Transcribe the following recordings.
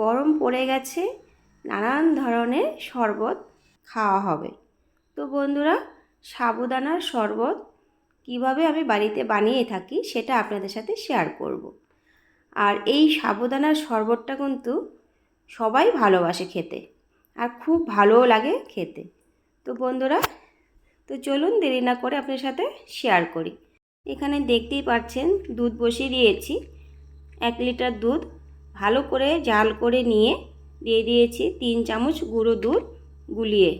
গরম পড়ে গেছে, নানান ধরনের শরবত খাওয়া হবে। তো বন্ধুরা, সাবুদানার শরবত কীভাবে আমি বাড়িতে বানিয়ে থাকি সেটা আপনাদের সাথে শেয়ার করব। আর এই সাবুদানার শরবতটা কিন্তু সবাই ভালোবাসে খেতে আর খুব ভালোও লাগে খেতে। তো বন্ধুরা, তো চলুন দেরি না করে আপনার সাথে শেয়ার করি। এখানে দেখতেই পাচ্ছেন, দুধ বসিয়ে দিয়েছি। এক লিটার দুধ ভালো করে জাল করে নিয়ে দিয়ে দিয়েছি তিন চামচ গুঁড়ো দুধ গুলিয়ে।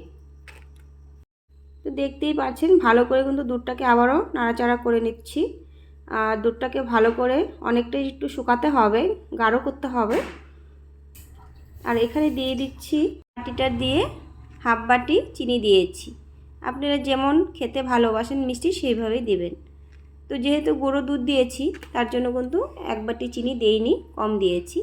তো দেখতেই পাচ্ছেন, ভালো করে কিন্তু দুধটাকে আবারও নাড়াচাড়া করে নিচ্ছি। আর দুধটাকে ভালো করে অনেকটাই একটু শুকাতে হবে, গাঢ় করতে হবে। আর এখানে দিয়ে দিচ্ছি বাটিটা দিয়ে হাফ বাটি চিনি দিয়েছি। আপনারা যেমন খেতে ভালোবাসেন মিষ্টি, সেইভাবেই দেবেন। তো যেহেতু গুঁড়ো দুধ দিয়েছি, তার জন্য কিন্তু এক বাটি চিনি দেইনি, কম দিয়েছি।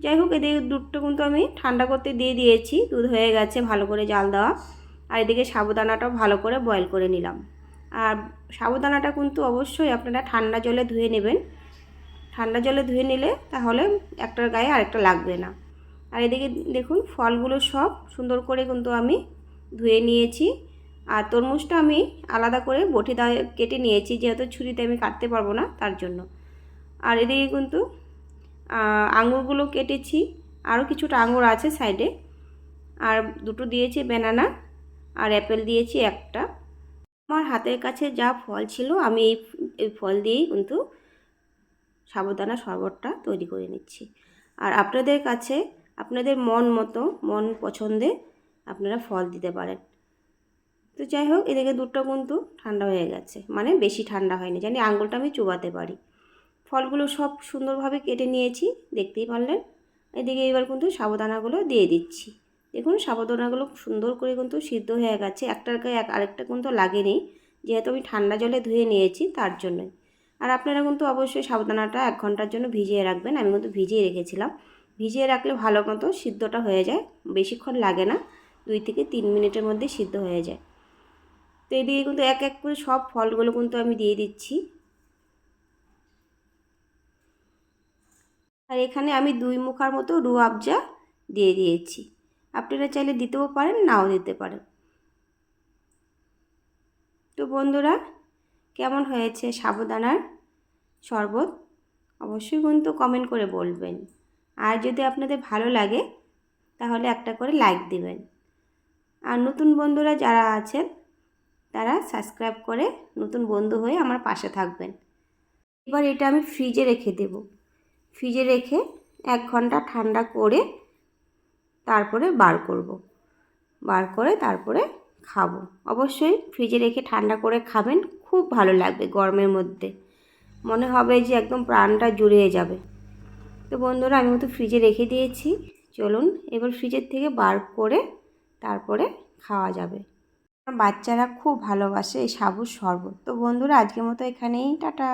যাই হোক এদিকে দুধটা কিন্তু আমি ঠান্ডা করতে দিয়ে দিয়েছি, দুধ হয়ে গেছে ভালো করে জাল দেওয়া। আর এদিকে সাবুদানাটাও ভালো করে বয়েল করে নিলাম। আর সাবুদানাটা কিন্তু অবশ্যই আপনারা ঠান্ডা জলে ধুয়ে নেবেন। ঠান্ডা জলে ধুয়ে নিলে তাহলে একটার গায়ে আরেকটা লাগবে না। আর এদিকে দেখুন, ফলগুলো সব সুন্দর করে কিন্তু আমি ধুয়ে নিয়েছি। আর তরমুজটা আমি আলাদা করে বটি দা কেটে নিয়েছি, যেহেতু ছুরিতে আমি কাটতে পারব না তার জন্য। আর এদিকে কিন্তু আঙুরগুলো কেটেছি। আরও কিছুটা আঙুর আছে সাইডে। আর দুটো দিয়েছি ব্যানানা, আর অ্যাপেল দিয়েছি একটা। আমার হাতের কাছে যা ফল ছিল, আমি এই এই ফল দিয়েই কিন্তু সাবুদানা শরবতটা তৈরি করে নিচ্ছি। আর আপনাদের কাছে, আপনাদের মন মতো, মন পছন্দে আপনারা ফল দিতে পারেন। তো যাই হোক, এদিকে দুধটা কিন্তু ঠান্ডা হয়ে গেছে। মানে বেশি ঠান্ডা হয়নি, জানি আঙুলটা আমি চুবাতে পারি। ফলগুলো সব সুন্দরভাবে কেটে নিয়েছি, দেখতেই পারলেন। এদিকে এবার কিন্তু সাবুদানাগুলো দিয়ে দিচ্ছি। দেখুন সাবুদানাগুলো সুন্দর করে কিন্তু সিদ্ধ হয়ে গেছে। একটার গায়ে আরেকটা কিন্তু লাগেনি, যেহেতু আমি ঠান্ডা জলে ধুয়ে নিয়েছি তার জন্যই। আর আপনারা কিন্তু অবশ্যই সাবুদানাটা এক ঘণ্টার জন্য ভিজিয়ে রাখবেন। আমি কিন্তু ভিজিয়ে রেখেছিলাম। ভিজিয়ে রাখলে ভালো মতো সিদ্ধটা হয়ে যায়। বেশিক্ষণ লাগে না, দুই থেকে তিন মিনিটের মধ্যে সিদ্ধ হয়ে যায়। তো এদিকে কিন্তু এক এক করে সব ফলগুলো কিন্তু আমি দিয়ে দিচ্ছি। আর এখানে আমি দুই মুখার মতো রু আবজা দিয়ে দিয়েছি। আপনারা চাইলে দিতেও পারেন, নাও দিতে পারেন। তো বন্ধুরা, কেমন হয়েছে সাবুদানার শরবত? অবশ্যই কিন্তু কমেন্ট করে বলবেন। আর যদি আপনাদের ভালো লাগে, তাহলে একটা করে লাইক দিবেন। আর নতুন বন্ধুরা যারা আছেন তারা সাবস্ক্রাইব করে নতুন বন্ধু হয়ে আমার পাশে থাকবেন। এবার এটা আমি ফ্রিজে রেখে দেব। ফ্রিজে রেখে এক ঘণ্টা ঠান্ডা করে তারপরে বার করব। বার করে তারপরে খাব। অবশ্যই ফ্রিজে রেখে ঠান্ডা করে খাবেন, খুব ভালো লাগবে গরমের মধ্যে। মনে হবে যে একদম প্রাণটা জুড়িয়ে যাবে। তো বন্ধুরা, আমি তো ফ্রিজে রেখে দিয়েছি। চলুন, এবার ফ্রিজের থেকে বার করে তারপরে খাওয়া যাবে। বাচ্চারা খুব ভালোবাসে এই সাবুর শরবত। তো বন্ধুরা আজকের মতো এখানেই টাটা।